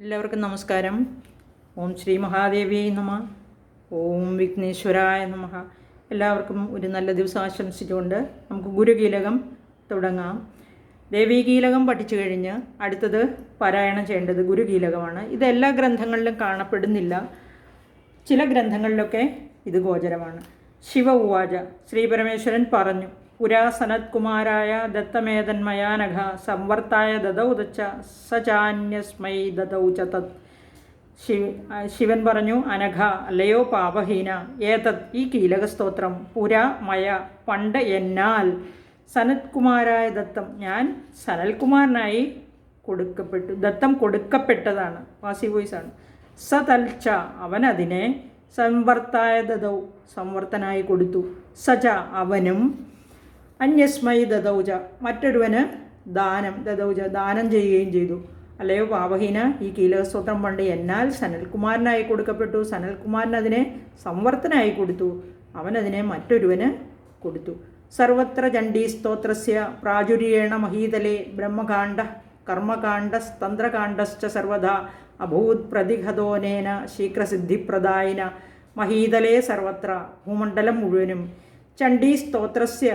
എല്ലാവർക്കും നമസ്കാരം. ഓം ശ്രീ മഹാദേവി നമ. ഓം വിഘ്നേശ്വരായ നമ. എല്ലാവർക്കും ഒരു നല്ല ദിവസം ആശംസിച്ചുകൊണ്ട് നമുക്ക് ഗുരുകീലകം തുടങ്ങാം. ദേവീകീലകം പഠിച്ചു കഴിഞ്ഞ് അടുത്തത് പാരായണം ചെയ്യേണ്ടത് ഗുരുകീലകമാണ്. ഇത് എല്ലാ ഗ്രന്ഥങ്ങളിലും കാണപ്പെടുന്നില്ല. ചില ഗ്രന്ഥങ്ങളിലൊക്കെ ഇത് ഗോചരമാണ്. ശിവ ഉവാച ശ്രീപരമേശ്വരൻ പറഞ്ഞു പുരാ സനത്കുമാരായ ദത്തമേതന്മയാനഘ സംവർത്തായ ദദൗ സ സചാന്യസ്മൈ ദദൗ ച തത്. ശിവ ശിവൻ പറഞ്ഞു അനഘ അല്ലയോ പാപഹീന ഏതത് ഈ കീലകസ്തോത്രം? പുര മയ പണ്ട് എന്നാൽ. സനത്കുമാരായ ദത്തം ഞാൻ സനൽകുമാരനായി കൊടുക്കപ്പെട്ടു ദത്തം കൊടുക്കപ്പെട്ടതാണ്. വാസി വോയിസാണ് സ തൽച്ച അവൻ അതിനെ സംവർത്തായ ദതൗ സംവർത്തനായി കൊടുത്തു. സച അവനും അന്യസ്മൈ ദദൗജ. മറ്റൊരുവന് ദാനം ദദൗജ ദാനം ചെയ്യുകയും ചെയ്തു. അല്ലയോ പാവഹീന ഈ കീലകസ്തോത്രം പണ്ട് എന്നാൽ സനൽകുമാരനായി കൊടുക്കപ്പെട്ടു. സനൽകുമാരൻ അതിനെ സംവർത്തനായി കൊടുത്തു. അവനതിനെ മറ്റൊരുവന് കൊടുത്തു. സർവത്ര ചണ്ഡീ സ്തോത്രസ്യ പ്രാചുര്യേണ മഹീതലെ ബ്രഹ്മകാണ്ഡ കർമ്മകാണ്ഡസ്തന്ത്രകാണ്ഡശ്ച സർവദാ അഭൂത് പ്രതിഹതോനേന ശീഘ്രസിദ്ധിപ്രദായിന. മഹീതലേ സർവത്ര ഭൂമണ്ഡലം മുഴുവനും. ചണ്ഡീസ്തോത്രസ്യ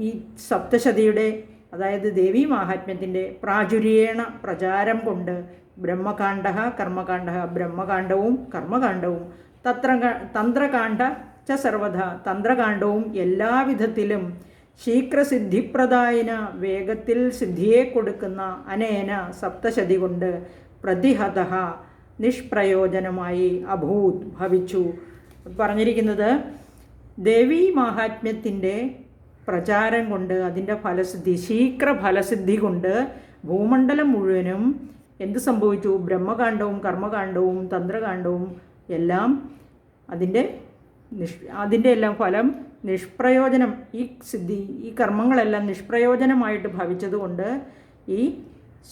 ഈ സപ്തശതിയുടെ അതായത് ദേവി മാഹാത്മ്യത്തിന്റെ പ്രാചുര്യേണ പ്രചാരം കൊണ്ട് ബ്രഹ്മകാണ്ഡ കർമ്മകാണ്ഡ ബ്രഹ്മകാണ്ഡവും കർമ്മകാണ്ഡവും തത്ര തന്ത്രകാണ്ഡ ച സർവധ തന്ത്രകാണ്ഡവും എല്ലാവിധത്തിലും ശീഘ്രസിദ്ധിപ്രദായന വേഗത്തിൽ സിദ്ധിയെ കൊടുക്കുന്ന അനേന സപ്തശതി കൊണ്ട് പ്രതിഹത നിഷ്പ്രയോജനമായി അഭൂത് ഭവിച്ചു. പറഞ്ഞിരിക്കുന്നത് ദേവീ മാഹാത്മ്യത്തിന്റെ പ്രചാരം കൊണ്ട് അതിന്റെ ഫലസിദ്ധി ശീഘ്ര ഫലസിദ്ധി കൊണ്ട് ഭൂമണ്ഡലം മുഴുവനും എന്ത് സംഭവിച്ചു? ബ്രഹ്മകാണ്ഡവും കർമ്മകാണ്ഡവും തന്ത്രകാണ്ഡവും എല്ലാം അതിന്റെ നിഷ് അതിന്റെ എല്ലാം ഫലം നിഷ്പ്രയോജനം ഈ സിദ്ധി ഈ കർമ്മങ്ങളെല്ലാം നിഷ്പ്രയോജനമായിട്ട് ഭവിച്ചതുകൊണ്ട് ഈ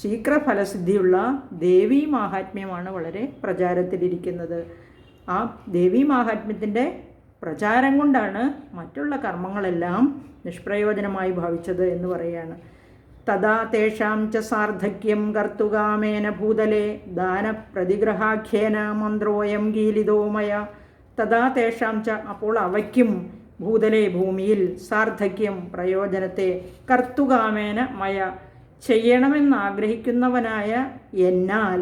ശീഘ്രഫലസിദ്ധിയുള്ള ദേവീ മാഹാത്മ്യമാണ് വളരെ പ്രചാരത്തിലിരിക്കുന്നത്. ആ ദേവീ മാഹാത്മ്യത്തിന്റെ പ്രചാരം കൊണ്ടാണ് മറ്റുള്ള കർമ്മങ്ങളെല്ലാം നിഷ്പ്രയോജനമായി ഭാവിച്ചത് എന്ന് പറയുകയാണ് തഥാ തേഷാം ച സാർദ്ധക്യം കർത്തുകാമേന ഭൂതലെ ദാനപ്രതിഗ്രഹാഖ്യേന മന്ത്രോയം ഗീലിതോമയ തഥാ തേഷാം ച അപ്പോൾ അവയ്ക്കും ഭൂതലെ ഭൂമിയിൽ സാർദ്ധക്യം പ്രയോജനത്തെ കർത്തുകാമേന മയ. ചെയ്യണമെന്നാഗ്രഹിക്കുന്നവനായ എന്നാൽ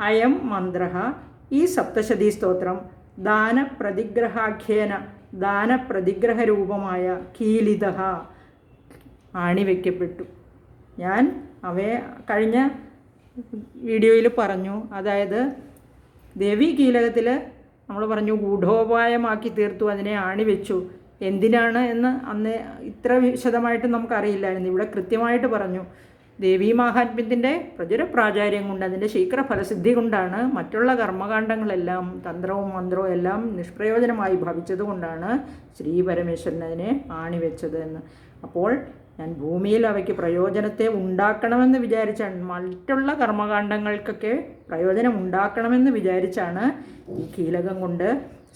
അയം മന്ത്ര ഈ സപ്തശതീ സ്തോത്രം ദാനപ്രതിഗ്രഹാഖ്യേന ദാനപ്രതിഗ്രഹ രൂപമായ കീലിത ആണിവെക്കപ്പെട്ടു. ഞാൻ അവയെ കഴിഞ്ഞ വീഡിയോയിൽ പറഞ്ഞു. അതായത് ദേവി കീലകത്തിൽ നമ്മൾ പറഞ്ഞു ഗൂഢോപായമാക്കി തീർത്തു അതിനെ ആണിവെച്ചു. എന്തിനാണ് എന്ന് അന്ന് ഇത്ര വിശദമായിട്ട് നമുക്കറിയില്ലായിരുന്നു. ഇവിടെ കൃത്യമായിട്ട് പറഞ്ഞു. ദേവീ മാഹാത്മ്യത്തിന്റെ പ്രചുര പ്രാചാര്യം കൊണ്ട് അതിന്റെ ശീഘ്ര ഫലസിദ്ധി കൊണ്ടാണ് മറ്റുള്ള കർമ്മകാണ്ഡങ്ങളെല്ലാം തന്ത്രവും മന്ത്രവും എല്ലാം നിഷ്പ്രയോജനമായി ഭവിച്ചതുകൊണ്ടാണ് ശ്രീ പരമേശ്വരൻ അതിനെ ആണിവെച്ചത് എന്ന്. അപ്പോൾ ഞാൻ ഭൂമിയിൽ അവയ്ക്ക് പ്രയോജനത്തെ ഉണ്ടാക്കണമെന്ന് വിചാരിച്ചാണ് മറ്റുള്ള കർമ്മകാണ്ഡങ്ങൾക്കൊക്കെ പ്രയോജനം ഉണ്ടാക്കണമെന്ന് വിചാരിച്ചാണ് ഈ കീലകം കൊണ്ട്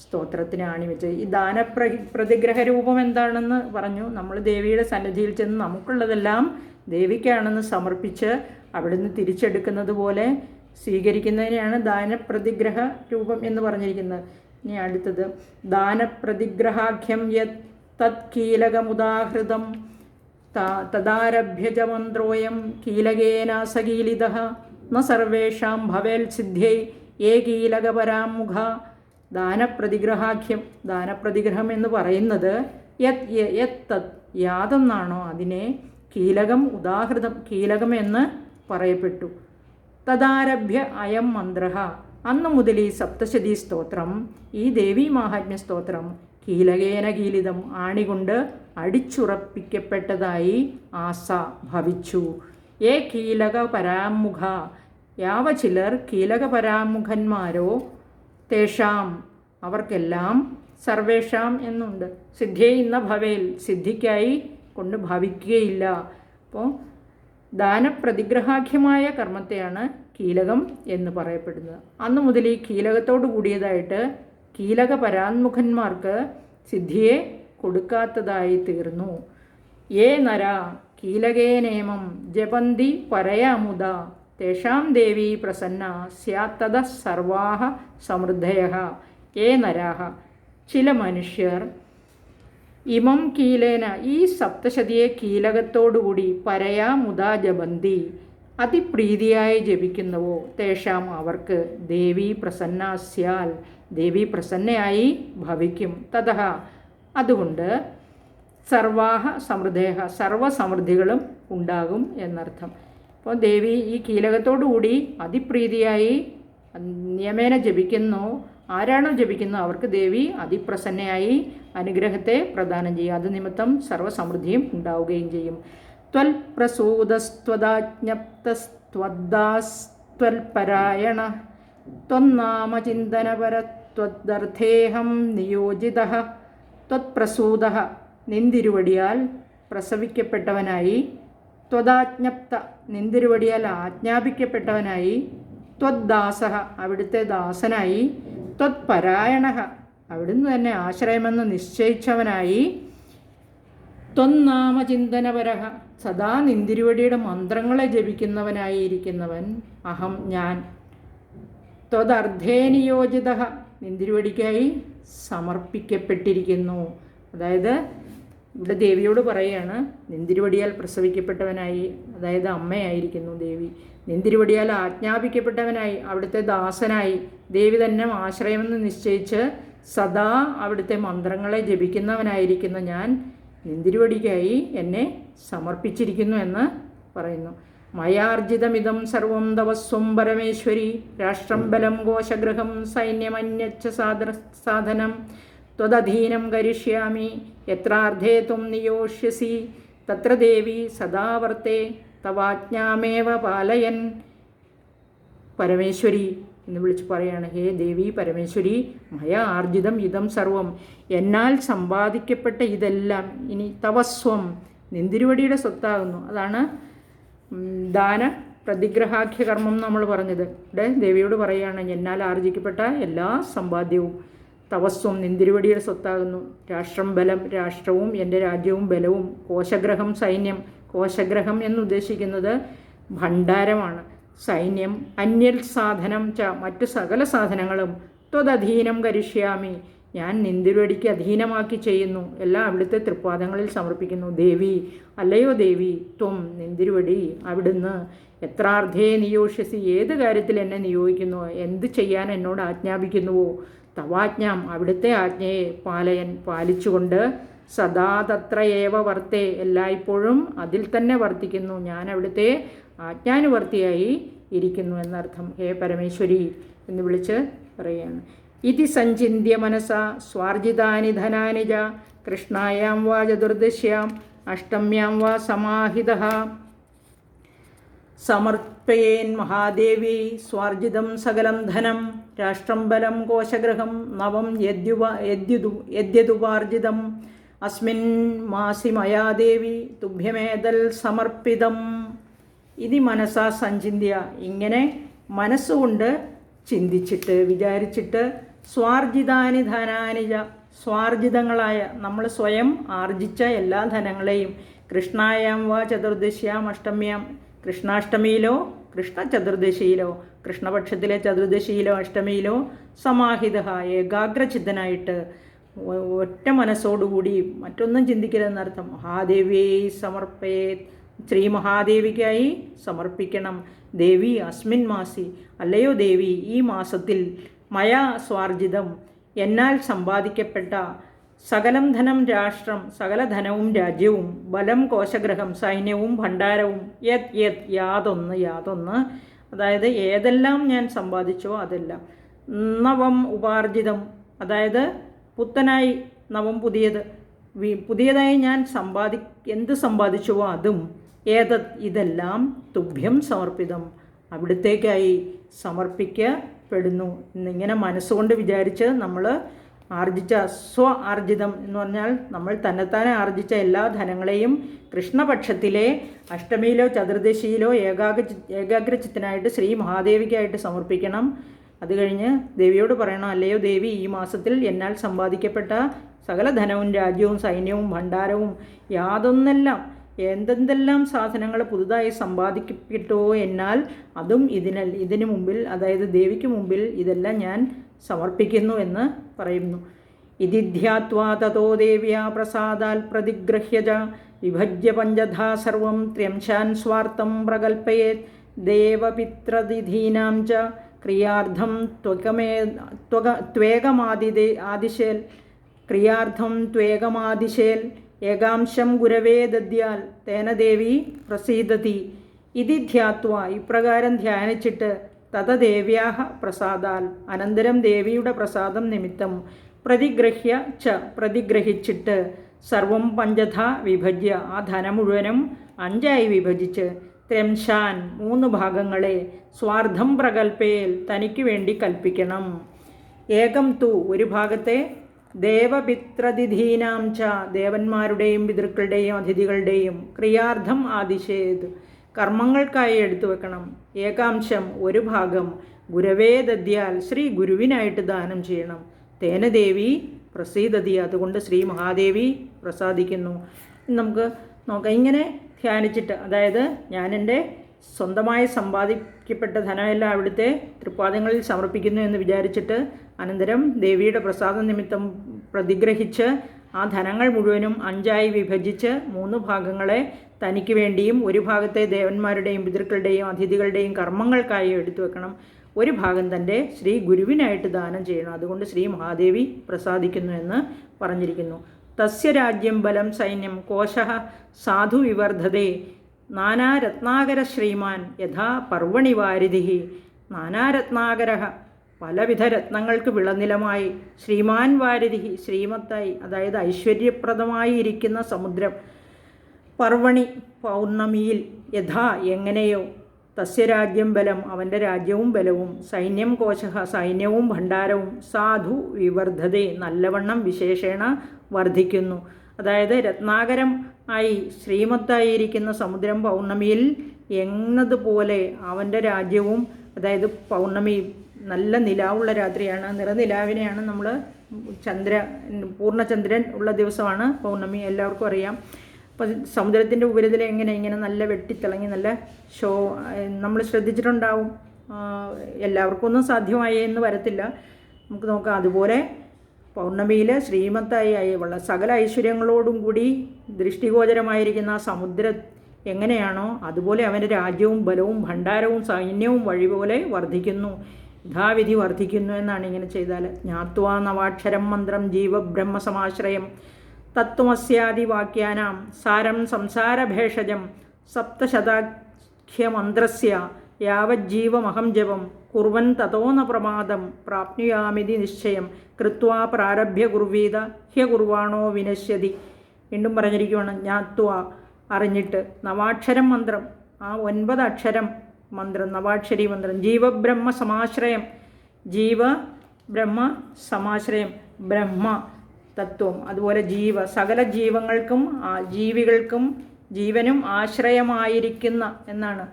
സ്തോത്രത്തിന് ആണിവെച്ചത്. ഈ ദാനപ്ര പ്രതിഗ്രഹ രൂപം എന്താണെന്ന് പറഞ്ഞു നമ്മൾ ദേവിയുടെ സന്നിധിയിൽ ചെന്ന് നമുക്കുള്ളതെല്ലാം ദേവിക്കാണെന്ന് സമർപ്പിച്ച് അവിടുന്ന് തിരിച്ചെടുക്കുന്നത് പോലെ സ്വീകരിക്കുന്നതിനെയാണ് ദാനപ്രതിഗ്രഹ രൂപം എന്ന് പറഞ്ഞിരിക്കുന്നത്. ഇനി അടുത്തത്. ദാനപ്രതിഗ്രഹാഖ്യം യത് തത് കീലകമുദാഹൃതം. തദാരഭ്യ ച മന്ത്രോയം കീലകേനാസകീലിത ന സർവേഷാം ഭവേൽ സിദ്ധ്യൈ ഏ കീലകപരാമുഖ ദാനപ്രതിഗ്രഹാഖ്യം ദാനപ്രതിഗ്രഹം എന്ന് പറയുന്നത് യത് യത് തത് യാതൊന്നാണോ അതിനെ കീലകം ഉദാഹൃതം കീലകം എന്ന് പറയപ്പെട്ടു. തദാരഭ്യ അയം മന്ത്ര അന്ന് മുതൽ ഈ സപ്തശതി സ്തോത്രം ഈ ദേവീ മാഹാത്മ്യ സ്തോത്രം കീലകേന കീലിതം ആണികൊണ്ട് അടിച്ചുറപ്പിക്കപ്പെട്ടതായി ആസ ഭവിച്ചു. ഏ കീലക പരാമുഖ. യാവ ചിലർ കീലക പരാമുഖന്മാരോ? തേഷാം. അവർക്കെല്ലാം സർവേഷാം എന്നുണ്ട്. സിദ്ധിയെ ഇന്ന ഭവേൽ. സിദ്ധിക്കായി കൊണ്ട് ഭാവിക്കുകയില്ല. അപ്പോൾ ദാനപ്രതിഗ്രഹാഖ്യമായ കർമ്മത്തെയാണ് കീലകം എന്ന് പറയപ്പെടുന്നത്. അന്ന് മുതൽ ഈ കീലകത്തോട് കൂടിയതായിട്ട് കീലക പരാന്മുഖന്മാർക്ക് സിദ്ധിയെ കൊടുക്കാത്തതായി തീർന്നു. ഏ നര കീലകേ നേമം ജപന്തി പരയാമുദ തേഷാം ദേവി പ്രസന്ന സ്യാത്തത സർവാഹ സമൃദ്ധയ ഏ നരാഹ ചില മനുഷ്യർ ഇമം കീലേന ഈ സപ്തശതിയെ കീലകത്തോടുകൂടി പരയാ മുതാ ജപന്തി അതിപ്രീതിയായി ജപിക്കുന്നുവോ? തേഷാം അവർക്ക് ദേവി പ്രസന്നാസ്യാൽ ദേവി പ്രസന്നയായി ഭവിക്കും. തഥ അതുകൊണ്ട് സർവാഹ സമൃദ്ധേഹ സർവസമൃദ്ധികളും ഉണ്ടാകും എന്നർത്ഥം. അപ്പോൾ ദേവി ഈ കീലകത്തോടുകൂടി അതിപ്രീതിയായി നിയമേന ജപിക്കുന്നു. ആരാണോ ജപിക്കുന്നത് അവർക്ക് ദേവി അതിപ്രസന്നയായി അനുഗ്രഹത്തെ പ്രദാനം ചെയ്യും. അത് നിമിത്തം സർവസമൃദ്ധിയും ഉണ്ടാവുകയും ചെയ്യും. ത്വൽ പ്രസൂതസ്ത്വദാജ്ഞപ്തസ്ത്വദ്ദാസ്ത്വൽപരായണ ത്വന്നാമചിന്തനപരത്വദർത്ഥേഹം നിയോജിത ത്വത്പ്രസൂത നിന്തിരുവടിയാൽ പ്രസവിക്കപ്പെട്ടവനായി ത്വദാജ്ഞപ്ത നിന്തിരുവടിയാൽ ആജ്ഞാപിക്കപ്പെട്ടവനായി ത്വദ്ദാസ അവിടുത്തെ ദാസനായി ത്വത്പരായണ അവിടുന്ന് തന്നെ ആശ്രയമെന്ന് നിശ്ചയിച്ചവനായി ത്വന്നാമചിന്തനപരഹ. സദാ നിന്തിരുവടിയുടെ മന്ത്രങ്ങളെ ജപിക്കുന്നവനായിരിക്കുന്നവൻ അഹം ഞാൻ. ത്വദർദ്ധേ നിയോജിത നിന്തിരുവടിക്കായി സമർപ്പിക്കപ്പെട്ടിരിക്കുന്നു. അതായത് ഇവിടെ ദേവിയോട് പറയുകയാണ് നിന്തിരുവടിയാൽ പ്രസവിക്കപ്പെട്ടവനായി അതായത് അമ്മയായിരിക്കുന്നു ദേവി. നിന്തിരുവടിയാൽ ആജ്ഞാപിക്കപ്പെട്ടവനായി അവിടുത്തെ ദാസനായി ദേവി തന്നെ ആശ്രയമെന്ന് നിശ്ചയിച്ച് സദാ അവിടുത്തെ മന്ത്രങ്ങളെ ജപിക്കുന്നവനായിരിക്കുന്ന ഞാൻ നിന്തിരുവടിക്കായി എന്നെ സമർപ്പിച്ചിരിക്കുന്നു എന്ന് പറയുന്നു. മയാർജിതമിതം സർവം തവസ്വം പരമേശ്വരി രാഷ്ട്രം ബലം കോശഗൃഹം സൈന്യമന്യച്ച സാധന സാധനം ത്വദധീനം കരിഷ്യാമി എത്രാർത്ഥേ ത്വം നിയോഷ്യസി തത്ര ദേവി സദാ വർത്തേ തവാജ്ഞാമേവ പാലയൻ. പരമേശ്വരി എന്ന് വിളിച്ച് പറയാണ് ഹേ ദേവി പരമേശ്വരി മയ ആർജിതം ഇതം സർവം. എന്നാൽ സമ്പാദിക്കപ്പെട്ട ഇതെല്ലാം ഇനി തവസ്വം നിന്തിരുവടിയുടെ സ്വത്താകുന്നു. അതാണ് ദാന പ്രതിഗ്രഹാഖ്യ കർമ്മം നമ്മൾ പറഞ്ഞത്. ഇവിടെ ദേവിയോട് പറയുകയാണ് എന്നാൽ ആർജിക്കപ്പെട്ട എല്ലാ സമ്പാദ്യവും തവസ്വം നിന്തിരുവടിയുടെ സ്വത്താകുന്നു. രാഷ്ട്രം ബലം രാഷ്ട്രവും എന്റെ രാജ്യവും ബലവും കോശഗ്രഹം സൈന്യം കോശഗ്രഹം എന്നുദ്ദേശിക്കുന്നത് ഭണ്ഡാരമാണ്. സൈന്യം അന്യൽ സാധനം ച മറ്റു സകല സാധനങ്ങളും ത്വതധീനം കരിഷ്യാമി. ഞാൻ നിന്തിരുവടിക്ക് അധീനമാക്കി ചെയ്യുന്നു. എല്ലാം അവിടുത്തെ തൃപ്പാദങ്ങളിൽ സമർപ്പിക്കുന്നു. ദേവി അല്ലയോ ദേവി ത്വം നിന്തിരുവടി അവിടുന്ന്. എത്രാർത്ഥേ നിയോഷ്യസി ഏത് കാര്യത്തിൽ എന്നെ നിയോഗിക്കുന്നു? എന്ത് ചെയ്യാൻ എന്നോട് ആജ്ഞാപിക്കുന്നുവോ? തവാജ്ഞാം അവിടുത്തെ ആജ്ഞയെ പാലയൻ പാലിച്ചുകൊണ്ട് സദാ തത്ര ഏവ വർത്തേ. എല്ലായ്പ്പോഴും അതിൽ തന്നെ വർത്തിക്കുന്നു. ഞാൻ അവിടുത്തെ ആജ്ഞാനുവർത്തിയായി ഇരിക്കുന്നു എന്നർത്ഥം. ഹേ പരമേശ്വരി എന്ന് വിളിച്ച് പറയുകയാണ്. ഇതി സഞ്ചിന്യ മനസ സ്വാർജിതാനി ധനാനിജ കൃഷ്ണായാം വാ ചതുർദശ്യാം. അഷ്ടമ്യാം വാ സമാഹിത. സമർപ്പയേൻ മഹാദേവി സ്വാർജിതം സകലം ധനം. രാഷ്ട്രം ബലം കോശഗ്രഹം നവം യദ്യുവ യദ്യുതു യദ്യതുപാർജിതം. അസ്മിൻ മാസി മയാദേവി തുഭ്യമേതൽ സമർപ്പിതം. ഇതി മനസ്സാ സഞ്ചിന്തിയ. ഇങ്ങനെ മനസ്സുകൊണ്ട് ചിന്തിച്ചിട്ട് വിചാരിച്ചിട്ട് സ്വാർജിതാനി ധനാനിജ സ്വാർജിതങ്ങളായ നമ്മൾ സ്വയം ആർജിച്ച എല്ലാ ധനങ്ങളെയും കൃഷ്ണായാം വാ ചതുർദശിയാം അഷ്ടമ്യാം. കൃഷ്ണാഷ്ടമിയിലോ കൃഷ്ണ ചതുർദശിയിലോ കൃഷ്ണപക്ഷത്തിലെ ചതുർദശിയിലോ അഷ്ടമിയിലോ സമാഹിത ഏകാഗ്രചിത്തനായിട്ട് ഒറ്റ മനസ്സോടുകൂടി മറ്റൊന്നും ചിന്തിക്കരുതെന്നർത്ഥം മഹാദേവിയെ സമർപ്പയേ ശ്രീ മഹാദേവിക്കായി സമർപ്പിക്കണം. ദേവി അസ്മിൻ മാസി. അല്ലയോ ദേവി ഈ മാസത്തിൽ മയ സ്വാർജിതം. എന്നാൽ സമ്പാദിക്കപ്പെട്ട സകലം ധനം രാഷ്ട്രം സകല ധനവും രാജ്യവും ബലം കോശഗ്രഹം സൈന്യവും ഭണ്ഡാരവും യത് യത് യാതൊന്ന് യാതൊന്ന്. അതായത് ഏതെല്ലാം ഞാൻ സമ്പാദിച്ചോ അതെല്ലാം. നവം ഉപാർജിതം. അതായത് പുത്തനായി നവം പുതിയത്. പുതിയതായി ഞാൻ സമ്പാദി എന്ത് സമ്പാദിച്ചുവോ അതും ഏത ഇതെല്ലാം തുഭ്യം സമർപ്പിതം. അവിടത്തേക്കായി സമർപ്പിക്കപ്പെടുന്നു എന്നിങ്ങനെ മനസ്സുകൊണ്ട് വിചാരിച്ച് നമ്മൾ ആർജിച്ച സ്വ ആർജിതം എന്ന് പറഞ്ഞാൽ നമ്മൾ തന്നെത്താനെ ആർജിച്ച എല്ലാ ധനങ്ങളെയും കൃഷ്ണപക്ഷത്തിലെ അഷ്ടമിയിലോ ചതുർദശിയിലോ ഏകാഗ്ര ഏകാഗ്രചിത്തനായിട്ട് ശ്രീ മഹാദേവിക്കായിട്ട് സമർപ്പിക്കണം. അത് കഴിഞ്ഞ് ദേവിയോട് പറയണം അല്ലയോ ദേവി ഈ മാസത്തിൽ എന്നാൽ സമ്പാദിക്കപ്പെട്ട സകല ധനവും രാജ്യവും സൈന്യവും ഭണ്ഡാരവും യാതൊന്നെല്ലാം എന്തെന്തെല്ലാം സാധനങ്ങൾ പുതുതായി സമ്പാദിക്കപ്പെട്ടോ എന്നാൽ അതും ഇതിന് ഇതിനു മുമ്പിൽ അതായത് ദേവിക്ക് മുമ്പിൽ ഇതെല്ലാം ഞാൻ സമർപ്പിക്കുന്നു എന്ന് പറയുന്നു. ഇതിധ്യാത്വാ തതോ ദേവ്യാ പ്രസാദാൽ പ്രതിഗ്രഹ്യജ വിഭജ്യ പഞ്ചധാ സർവം ത്ര്യംശാൻ സ്വാർത്ഥം പ്രകൽപ്പയേത് ദേവപിത്രതിഥീനാം ച ക്രിയാർത്ഥം ത്വകമേ ത്വക ത്വേകമാതിഥി ആദിശേൽ. ക്രിയാർത്ഥം ത്വേകമാദിശേൽ. ഏകാംശം ഗുരവേ ദദ്യാൽ. തേന ദേവി പ്രസീദതി. ഇതി ധ്യാത്വ. ഇപ്രകാരം ധ്യാനിച്ചിട്ട് തതദേവ്യാഹ പ്രസാദാൽ. അനന്തരം ദേവിയുടെ പ്രസാദം നിമിത്തം പ്രതിഗ്രഹ്യ ച പ്രതിഗ്രഹിച്ചിട്ട് സർവം പഞ്ചഥ വിഭജ്യ. ആ ധനം മുഴുവനും അഞ്ചായി വിഭജിച്ച് ത്രംശാൻ മൂന്ന് ഭാഗങ്ങളെ സ്വാർത്ഥം പ്രകൽപ്പേൽ തനിക്ക് വേണ്ടി കൽപ്പിക്കണം. ഏകം തു ഒരു ഭാഗത്തെ ദേവപിത്രതിഥീനാം ച ദേവന്മാരുടെയും പിതൃക്കളുടെയും അതിഥികളുടെയും ക്രിയാർത്ഥം ആദിശേത് കർമ്മങ്ങൾക്കായി എടുത്തു വെക്കണം. ഏകാംശം ഒരു ഭാഗം ഗുരവേ ദദ്യാൽ ശ്രീ ഗുരുവിനായിട്ട് ദാനം ചെയ്യണം. തേനദേവി പ്രസീദതി. അതുകൊണ്ട് ശ്രീ മഹാദേവി പ്രസാദിക്കുന്നു. നമുക്ക് നോക്കാം. ഇങ്ങനെ ധ്യാനിച്ചിട്ട് അതായത് ഞാൻ എന്റെ സ്വന്തമായി സമ്പാദിക്കപ്പെട്ട ധനമെല്ലാം അവിടുത്തെ തൃപ്പാദങ്ങളിൽ സമർപ്പിക്കുന്നു എന്ന് വിചാരിച്ചിട്ട് അനന്തരം ദേവിയുടെ പ്രസാദ നിമിത്തം പ്രതിഗ്രഹിച്ച് ആ ധനങ്ങൾ മുഴുവനും അഞ്ചായി വിഭജിച്ച് മൂന്ന് ഭാഗങ്ങളെ തനിക്ക് വേണ്ടിയും ഒരു ഭാഗത്തെ ദേവന്മാരുടെയും പിതൃക്കളുടെയും അതിഥികളുടെയും കർമ്മങ്ങൾക്കായി എടുത്തു വെക്കണം. ഒരു ഭാഗം തന്റെ ശ്രീ ഗുരുവിനായിട്ട് ദാനം ചെയ്യണം. അതുകൊണ്ട് ശ്രീ മഹാദേവി പ്രസാദിക്കുന്നു എന്ന് പറഞ്ഞിരിക്കുന്നു. തസ്യ രാജ്യം ബലം സൈന്യം കോശ സാധു വിവർദ്ധതേ. നാനാരത്നാകര ശ്രീമാൻ യഥാ പർവണി വാരിധി. നാനാരത്നാകര പലവിധ രത്നങ്ങൾക്ക് വിളനിലമായി. ശ്രീമാൻ വാരിധി ശ്രീമത്തായി അതായത് ഐശ്വര്യപ്രദമായി ഇരിക്കുന്ന സമുദ്രം പർവണി പൗർണമിയിൽ യഥാ എങ്ങനെയോ. തസ്യ രാജ്യം ബലം അവന്റെ രാജ്യവും ബലവും സൈന്യം കോശ സൈന്യവും ഭണ്ഡാരവും സാധു വിവർദ്ധതേ. നല്ലവണ്ണം വിശേഷേണ വർദ്ധിക്കുന്നു അതായത് രത്നാകരം ആയി ശ്രീമത്തായിരിക്കുന്ന സമുദ്രം പൗർണമിയിൽ എന്നതുപോലെ അവന്റെ രാജ്യവും അതായത് പൗർണമി നല്ല നിലാവുള്ള രാത്രിയാണ് നിറനിലാവിനെയാണ് നമ്മൾ ചന്ദ്ര പൂർണചന്ദ്രൻ ഉള്ള ദിവസമാണ് പൗർണമി എല്ലാവർക്കും അറിയാം. അപ്പോൾ സമുദ്രത്തിന്റെ ഉപരിതലം എങ്ങനെ? ഇങ്ങനെ നല്ല വെട്ടിത്തിളങ്ങി നല്ല ഷോ നമ്മൾ ശ്രദ്ധിച്ചിട്ടുണ്ടാവും. എല്ലാവർക്കും ഒന്നും സാധ്യമായി എന്ന് വരത്തില്ല. നമുക്ക് നോക്കാം. അതുപോലെ പൗർണമിയിൽ ശ്രീമത്തായി ഉള്ള സകല ഐശ്വര്യങ്ങളോടും കൂടി ദൃഷ്ടിഗോചരമായിരിക്കുന്ന സമുദ്രം എങ്ങനെയാണോ അതുപോലെ അവന്റെ രാജ്യവും ബലവും ഭണ്ഡാരവും സൈന്യവും വഴിപോലെ വർദ്ധിക്കുന്നു. യഥാവിധി വർദ്ധിക്കുന്നു എന്നാണ് ഇങ്ങനെ ചെയ്താൽ ജ്ഞാത്വാ നവാക്ഷരം മന്ത്രം ജീവബ്രഹ്മ ജീവബ്രഹ്മസമാശ്രയം തത്വമസ്യാദിവാക്യാനാം സാരം സംസാരഭേഷജം സപ്തശതാഖ്യമന്ത്രസ്യ യാവജ്ജീവമഹം ജപം കുർവൻ തതോ ന പ്രമാദം പ്രാപ്നുയാമിതി നിശ്ചയം. കൃത്വാ പ്രാരഭ്യ കുർവീത ഹ്യകുർവാണോ വിനശ്യതി. വീണ്ടും പറഞ്ഞിരിക്കുകയാണ് ജ്ഞാത്വ അറിഞ്ഞിട്ട്. നവാക്ഷരം മന്ത്രം. ആ ഒൻപത് അക്ഷരം മന്ത്രം നവാക്ഷരി മന്ത്രം. ജീവബ്രഹ്മ സമാശ്രയം. ജീവ ബ്രഹ്മ സമാശ്രയം. ബ്രഹ്മ തത്വം. അതുപോലെ ജീവ. സകല ജീവങ്ങൾക്കും ആ ജീവികൾക്കും ജീവനും ആശ്രയമായിരിക്കുന്ന എന്നാണ്.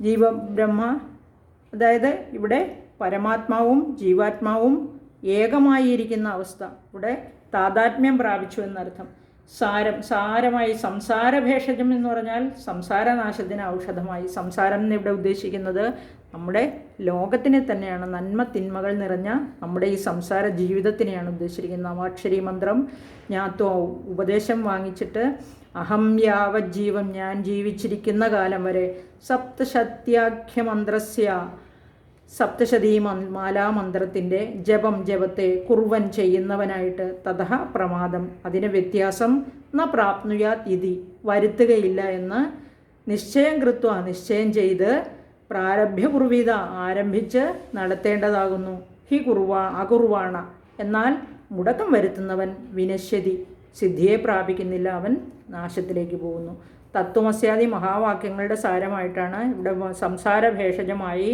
ജീവ ബ്രഹ്മ അതായത് ഇവിടെ പരമാത്മാവും ജീവാത്മാവും ഏകമായിരിക്കുന്ന അവസ്ഥ. ഇവിടെ താതാത്മ്യം പ്രാപിച്ചു എന്നർത്ഥം. സാരം സാരമായി സംസാരഭേഷജം എന്ന് പറഞ്ഞാൽ സംസാരനാശത്തിന് ഔഷധമായി. സംസാരം എന്നിവിടെ ഉദ്ദേശിക്കുന്നത് നമ്മുടെ ലോകത്തിനെ തന്നെയാണ്. നന്മ തിന്മകൾ നിറഞ്ഞ നമ്മുടെ ഈ സംസാര ജീവിതത്തിനെയാണ് ഉദ്ദേശിച്ചിരിക്കുന്നത് നവാക്ഷരി മന്ത്രം ഞാത്തോ ഉപദേശം വാങ്ങിച്ചിട്ട് അഹം യാവജ്ജീവം ഞാൻ ജീവിച്ചിരിക്കുന്ന കാലം വരെ സപ്തശത്യാഖ്യമന്ത്രസ്യ സപ്തശതീ മാലാമന്ത്രത്തിന്റെ ജപം ജപത്തെ കുറുവൻ ചെയ്യുന്നവനായിട്ട് തഥ പ്രമാദം. അതിന് വ്യത്യാസം ന പ്രാപ്നുയാത് ഇതി വരുത്തുകയില്ല എന്ന് നിശ്ചയം കൃത്വ നിശ്ചയം ചെയ്ത് പ്രാരഭ്യകുർവീത ആരംഭിച്ച് നടത്തേണ്ടതാകുന്നു. ഹി കുറുവ അകുർവാണ എന്നാൽ മുടക്കം വരുത്തുന്നവൻ വിനശ്യതി സിദ്ധിയെ പ്രാപിക്കുന്നില്ല അവൻ. നാശത്തിലേക്ക് പോകുന്നു. തത്വമസ്യാദി മഹാവാക്യങ്ങളുടെ സാരമായിട്ടാണ് ഇവിടെ സംസാര ഭേഷജമായി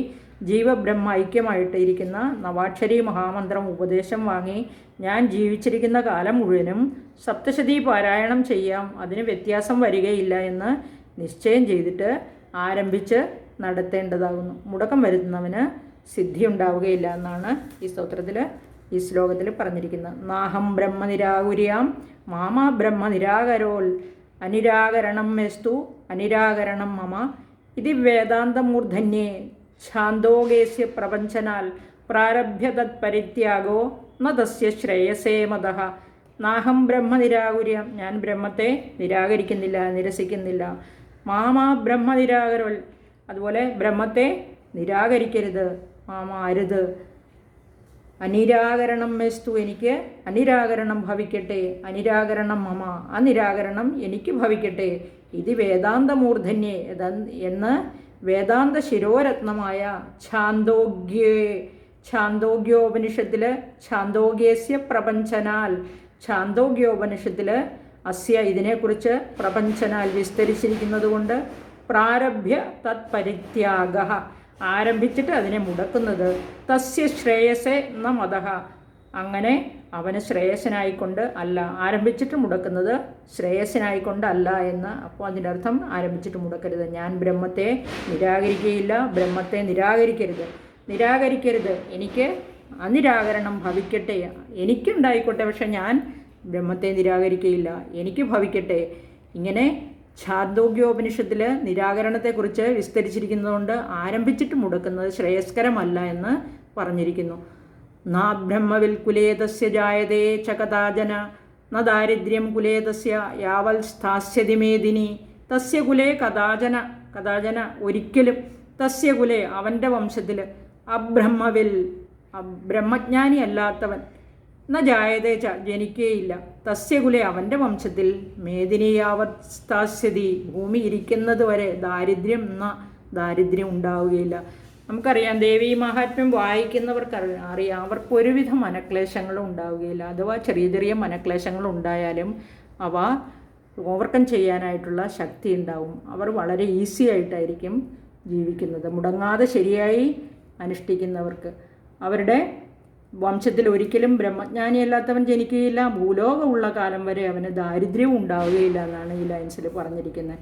ജീവബ്രഹ്മ ഐക്യമായിട്ട് ഇരിക്കുന്ന നവാക്ഷരി മഹാമന്ത്രം ഉപദേശം വാങ്ങി ഞാൻ ജീവിച്ചിരിക്കുന്ന കാലം മുഴുവനും സപ്തശതി പാരായണം ചെയ്യാം. അതിന് വ്യത്യാസം വരികയില്ല എന്ന് നിശ്ചയം ചെയ്തിട്ട് ആരംഭിച്ച് നടത്തേണ്ടതാകുന്നു. മുടക്കം വരുത്തുന്നവന് സിദ്ധി ഉണ്ടാവുകയില്ല എന്നാണ് ഈ സ്തോത്രത്തിൽ ഈ ശ്ലോകത്തിൽ പറഞ്ഞിരിക്കുന്നത് നാഹം ബ്രഹ്മനിരാകുര്യാം മാമ ബ്രഹ്മ നിരാകരോൽ അനിരാകരണം മെസ്തു അനിരാകരണം മമ. ഇത് വേദാന്തമൂർധന്യേ ശാന്തോകേസ്യ പ്രപഞ്ചനാൽ പ്രാരഭ്യ പരിത്യാഗോ ന തസ്യ ശ്രേയസേ മത നാഹം ബ്രഹ്മനിരാകുര്യം ഞാൻ ബ്രഹ്മത്തെ നിരാകരിക്കുന്നില്ല നിരസിക്കുന്നില്ല. മാമാ ബ്രഹ്മനിരാകരൽ അതുപോലെ ബ്രഹ്മത്തെ നിരാകരിക്കരുത് മാമാ അരുത്. അനിരാകരണം മെസ്തു എനിക്ക് അനിരാകരണം ഭവിക്കട്ടെ അനിരാകരണം മമ ആ നിരാകരണം എനിക്ക് ഭവിക്കട്ടെ. ഇത് വേദാന്തമൂർധന്യേ എന്ന് വേദാന്ത ശിരോരത്നമായ ഛാന്തോഗ്യേ ഛാന്തോഗ്യോപനിഷത്തിൽ ഛാന്തോഗ്യസ്യ പ്രപഞ്ചനാൽ ഛാന്തോഗ്യോപനിഷത്തിൽ അസ്യ ഇതിനെക്കുറിച്ച് പ്രപഞ്ചനാൽ വിസ്തരിച്ചിരിക്കുന്നത് കൊണ്ട് പ്രാരഭ്യ തത് പരിത്യാഗ ആരംഭിച്ചിട്ട് അതിനെ മുടക്കുന്നത്. തസ്യ ശ്രേയസേ എന്ന മതഹ അങ്ങനെ അവന് ശ്രേയസനായിക്കൊണ്ട് അല്ല ആരംഭിച്ചിട്ട് മുടക്കുന്നത് ശ്രേയസനായിക്കൊണ്ട് അല്ല എന്ന്. അപ്പോൾ അതിന്റെ അർത്ഥം ആരംഭിച്ചിട്ട് മുടക്കരുത്. ഞാൻ ബ്രഹ്മത്തെ നിരാകരിക്കുകയില്ല ബ്രഹ്മത്തെ നിരാകരിക്കരുത്. നിരാകരിക്കരുത്. എനിക്ക് അനിരാകരണം ഭവിക്കട്ടെ. എനിക്കുണ്ടായിക്കോട്ടെ പക്ഷെ ഞാൻ ബ്രഹ്മത്തെ നിരാകരിക്കുകയില്ല എനിക്ക് ഭവിക്കട്ടെ. ഇങ്ങനെ ഛാന്തോഗ്യോപനിഷത്തിൽ നിരാകരണത്തെക്കുറിച്ച് വിസ്തരിച്ചിരിക്കുന്നതുകൊണ്ട് ആരംഭിച്ചിട്ട് മുടക്കുന്നത് ശ്രേയസ്കരമല്ല എന്ന് പറഞ്ഞിരിക്കുന്നു. നാ ബ്രഹ്മവിൽ കുലേതസ്യ ജായതേ ചകതാജന ന ദാരിദ്ര്യം കുലേതസ്യ യാവൽ സ്ഥാസ്യതി മേദിനി തസ്യ കുലേ കഥാചന കഥാചന ഒരിക്കലും തസ്യ കുലേ അവന്റെ വംശത്തിൽ അബ്രഹ്മവിൽ ബ്രഹ്മജ്ഞാനി അല്ലാത്തവൻ ന ച ജനിക്കേയില്ല. തസ്യകുലെ അവന്റെ വംശത്തിൽ മേദിനിയാവസ്ഥാസ്യതി ഭൂമി ഇരിക്കുന്നത് വരെ ദാരിദ്ര്യം എന്ന ദാരിദ്ര്യം ഉണ്ടാവുകയില്ല. നമുക്കറിയാം ദേവി മഹാത്മ്യം വായിക്കുന്നവർക്ക് അറിയാം. അവർക്ക് ഒരുവിധ മനക്ലേശങ്ങളും ഉണ്ടാവുകയില്ല. അഥവാ ചെറിയ ചെറിയ മനക്ലേശങ്ങൾ ഉണ്ടായാലും അവ ഓവർകം ചെയ്യാനായിട്ടുള്ള ശക്തി ഉണ്ടാവും. അവർ വളരെ ഈസി ആയിട്ടായിരിക്കും ജീവിക്കുന്നത്. മുടങ്ങാതെ ശരിയായി അനുഷ്ഠിക്കുന്നവർക്ക്. അവരുടെ വംശത്തിൽ ഒരിക്കലും ബ്രഹ്മജ്ഞാനിയല്ലാത്തവൻ ജനിക്കുകയില്ല. ഭൂലോകമുള്ള കാലം വരെ അവന് ദാരിദ്ര്യവും ഉണ്ടാവുകയില്ല എന്നാണ് ഈ ലൈൻസിൽ പറഞ്ഞിരിക്കുന്നത്.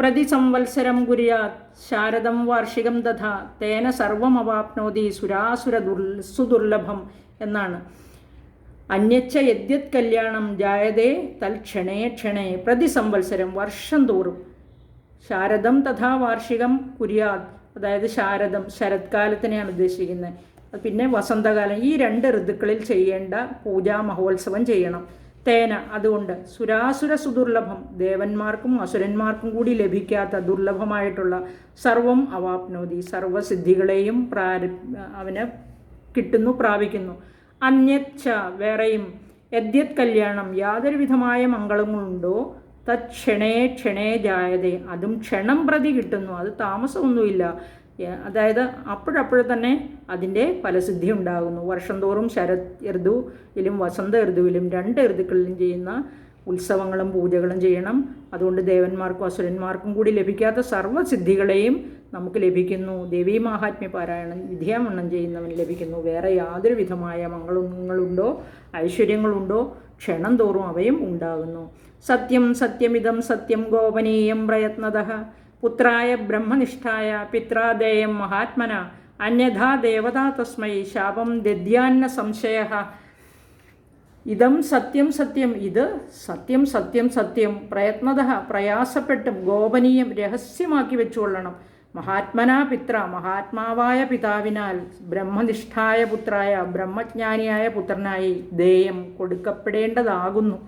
പ്രതിസംവത്സരം കുര്യാ ശാരദം വാർഷികം തഥ തേന സർവം അവാപ്നോതി സുരാസുര ദുർ സുദുർലഭം എന്നാണ്. അന്യച്ച യദ്യത് കല്യാണം ജായതേ തൽക്ഷണേ ക്ഷണേ. പ്രതിസംവത്സരം വർഷം തോറും. ശാരദം തഥാ വാർഷികം കുര്യാത് അതായത് ശാരദം ശരത്കാലത്തിനെയാണ് ഉദ്ദേശിക്കുന്നത്. പിന്നെ വസന്തകാലം. ഈ രണ്ട് ഋതുക്കളിൽ ചെയ്യേണ്ട പൂജാ മഹോത്സവം ചെയ്യണം. തേന അതുകൊണ്ട് സുരാസുര സുദുർലഭം. ദേവന്മാർക്കും അസുരന്മാർക്കും കൂടി ലഭിക്കാത്ത ദുർലഭമായിട്ടുള്ള സർവം അവാപ്നോതി. സർവസിദ്ധികളെയും പ്രാര അവന് കിട്ടുന്നു പ്രാപിക്കുന്നു. അന്യച്ച വേറെയും. യദ്യത് കല്യാണം. യാതൊരു വിധമായ മംഗളങ്ങളുണ്ടോ? ക്ഷണേ ക്ഷണേ ജായതേ. അതും ക്ഷണം പ്രതി കിട്ടുന്നു. അത് താമസമൊന്നുമില്ല. അതായത് അപ്പോഴപ്പോഴും തന്നെ അതിന്റെ ഫലസിദ്ധി ഉണ്ടാകുന്നു വർഷം തോറും ശരത് ഋതുവിലും വസന്ത ഋതുവിലും രണ്ട് ഋതുക്കളിലും ചെയ്യുന്ന ഉത്സവങ്ങളും പൂജകളും ചെയ്യണം. അതുകൊണ്ട് ദേവന്മാർക്കും അസുരന്മാർക്കും കൂടി ലഭിക്കാത്ത സർവസിദ്ധികളെയും നമുക്ക് ലഭിക്കുന്നു. ദേവീ മഹാത്മ്യ പാരായണം വിദ്യാമണ്ണം ചെയ്യുന്നവന് ലഭിക്കുന്നു. വേറെ യാതൊരു വിധമായ മംഗളങ്ങളുണ്ടോ ഐശ്വര്യങ്ങളുണ്ടോ ക്ഷണം തോറും അവയും ഉണ്ടാകുന്നു. സത്യം സത്യമിതം സത്യം ഗോപനീയം പ്രയത്നത. പുത്രായ ബ്രഹ്മനിഷ്ഠായ പിത്രാദേയം മഹാത്മന അന്യഥാ ദേവതാ തസ്മൈ ശാപം ദദ്യാന്ന സംശയ. ഇതം സത്യം സത്യം ഇത് സത്യം സത്യം സത്യം പ്രയത്നത പ്രയാസപ്പെട്ടും ഗോപനീയം രഹസ്യമാക്കി വെച്ചുകൊള്ളണം. മഹാത്മനാ പിത്ര മഹാത്മാവായ പിതാവിനാൽ ബ്രഹ്മനിഷ്ഠായ പുത്രായ ബ്രഹ്മജ്ഞാനിയായ പുത്രനായി ദേയം കൊടുക്കപ്പെടേണ്ടതാകുന്നു.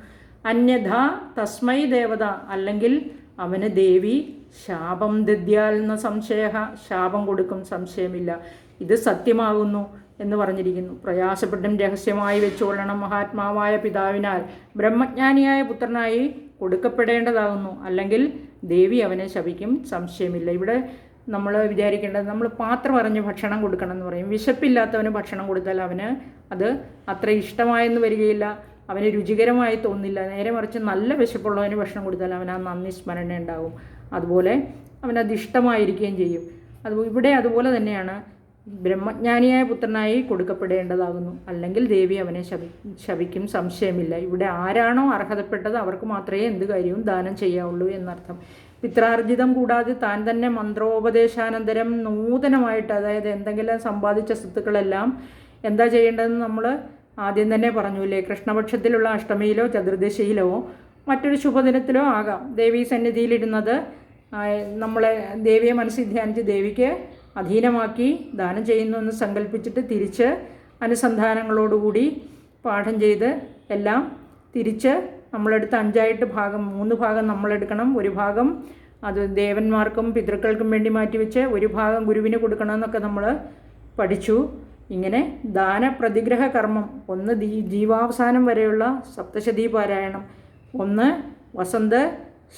അന്യഥാ തസ്മൈ ദേവത അല്ലെങ്കിൽ അവന് ദേവി ശാപം ദദ്യാൽ എന്ന സംശയ ശാപം കൊടുക്കും സംശയമില്ല. ഇത് സത്യമാകുന്നു എന്ന് പറഞ്ഞിരിക്കുന്നു. പ്രയാസപ്പെട്ടും രഹസ്യമായി വെച്ചുകൊള്ളണം മഹാത്മാവായ പിതാവിനാൽ ബ്രഹ്മജ്ഞാനിയായ പുത്രനായി കൊടുക്കപ്പെടേണ്ടതാകുന്നു. അല്ലെങ്കിൽ ദേവി അവനെ ശപിക്കും സംശയമില്ല. ഇവിടെ നമ്മൾ വിചാരിക്കേണ്ടത് നമ്മൾ പാത്രം അറിഞ്ഞ് ഭക്ഷണം കൊടുക്കണം എന്ന് പറയും. വിശപ്പില്ലാത്തവന് ഭക്ഷണം കൊടുത്താൽ അവന് അത് അത്ര ഇഷ്ടമായെന്ന് വരികയില്ല. അവന് രുചികരമായി തോന്നില്ല. നേരെ മറിച്ച് നല്ല വിശപ്പുള്ളവന് ഭക്ഷണം കൊടുത്താൽ അവൻ ആ നന്ദി സ്മരണ ഉണ്ടാവും. അതുപോലെ അവനത് ഇഷ്ടമായിരിക്കുകയും ചെയ്യും. അത് ഇവിടെ അതുപോലെ തന്നെയാണ് ബ്രഹ്മജ്ഞാനിയായ പുത്രനായി കൊടുക്കപ്പെടേണ്ടതാകുന്നു. അല്ലെങ്കിൽ ദേവി അവനെ ശപി ശപിക്കും സംശയമില്ല. ഇവിടെ ആരാണോ അർഹതപ്പെട്ടത് അവർക്ക് മാത്രമേ എന്ത് കാര്യവും ദാനം ചെയ്യാവുള്ളൂ എന്നർത്ഥം. പിത്രാർജിതം കൂടാതെ താൻ തന്നെ മന്ത്രോപദേശാനന്തരം നൂതനമായിട്ട് അതായത് എന്തെങ്കിലും സമ്പാദിച്ച സ്വത്തുക്കളെല്ലാം എന്താ ചെയ്യേണ്ടതെന്ന് നമ്മൾ ആദ്യം തന്നെ പറഞ്ഞില്ലേ കൃഷ്ണപക്ഷത്തിലുള്ള അഷ്ടമിയിലോ ചതുർദശിയിലോ മറ്റൊരു ശുഭദിനത്തിലോ ആകാം. ദേവീ സന്നിധിയിലിരുന്നത് നമ്മളെ ദേവിയെ മനസ്സിൽ ധ്യാനിച്ച് ദേവിക്ക് അധീനമാക്കി ദാനം ചെയ്യുന്നു എന്ന് സങ്കല്പിച്ചിട്ട് തിരിച്ച് അനുസന്ധാനങ്ങളോടുകൂടി പാഠം ചെയ്ത് എല്ലാം തിരിച്ച് നമ്മളെടുത്ത് അഞ്ചായിട്ട് ഭാഗം മൂന്ന് ഭാഗം നമ്മളെടുക്കണം. ഒരു ഭാഗം അത് ദേവന്മാർക്കും പിതൃക്കൾക്കും വേണ്ടി മാറ്റിവെച്ച് ഒരു ഭാഗം ഗുരുവിന് കൊടുക്കണമെന്നൊക്കെ നമ്മൾ പഠിച്ചു. ഇങ്ങനെ ദാന പ്രതിഗ്രഹ കർമ്മം ഒന്ന് ജീവാവസാനം വരെയുള്ള സപ്തശതീ പാരായണം ഒന്ന് വസന്ത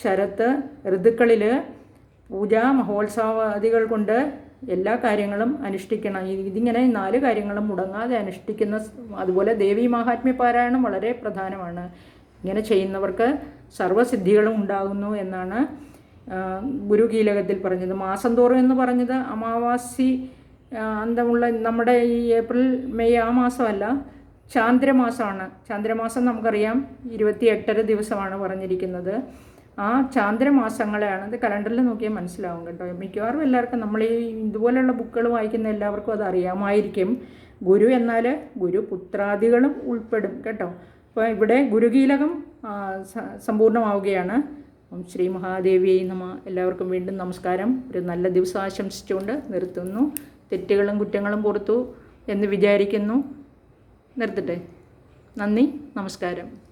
ശരത്ത് ഋതുക്കളിൽ പൂജാ മഹോത്സവാദികൾ കൊണ്ട് എല്ലാ കാര്യങ്ങളും അനുഷ്ഠിക്കണം. ഇതിങ്ങനെ നാല് കാര്യങ്ങളും മുടങ്ങാതെ അനുഷ്ഠിക്കുന്ന അതുപോലെ ദേവി മഹാത്മ്യ പാരായണം വളരെ പ്രധാനമാണ്. ഇങ്ങനെ ചെയ്യുന്നവർക്ക് സർവസിദ്ധികളും ഉണ്ടാകുന്നു എന്നാണ് ഗുരു ഗുരുകീലകത്തിൽ പറഞ്ഞത്. മാസം തോറും എന്ന് പറഞ്ഞത് അമാവാസി അന്തമുള്ള നമ്മുടെ ഈ ഏപ്രിൽ മെയ് ആ മാസമല്ല ചാന്ദ്രമാസമാണ്. ചാന്ദ്രമാസം നമുക്കറിയാം ഇരുപത്തി എട്ടര ദിവസമാണ് പറഞ്ഞിരിക്കുന്നത്. ആ ചാന്ദ്രമാസങ്ങളെയാണ് ഇത് കലണ്ടറിൽ നോക്കിയാൽ മനസ്സിലാവും കേട്ടോ. മിക്കവാറും എല്ലാവർക്കും നമ്മൾ ഈ ഇതുപോലെയുള്ള ബുക്കുകൾ വായിക്കുന്ന എല്ലാവർക്കും അത് അറിയാമായിരിക്കും. ഗുരു എന്നാൽ ഗുരു പുത്രാദികളും ഉൾപ്പെടും കേട്ടോ. അപ്പോൾ ഇവിടെ ഗുരുകീലകം സമ്പൂർണമാവുകയാണ് ഓം ശ്രീ മഹാദേവിയെ നമ. എല്ലാവർക്കും വീണ്ടും നമസ്കാരം. ഒരു നല്ല ദിവസം ആശംസിച്ചുകൊണ്ട് നിർത്തുന്നു. തെറ്റുകളും കുറ്റങ്ങളും പുറത്തു എന്ന് വിചാരിക്കുന്നു. നിർത്തട്ടെ. നന്ദി. നമസ്കാരം.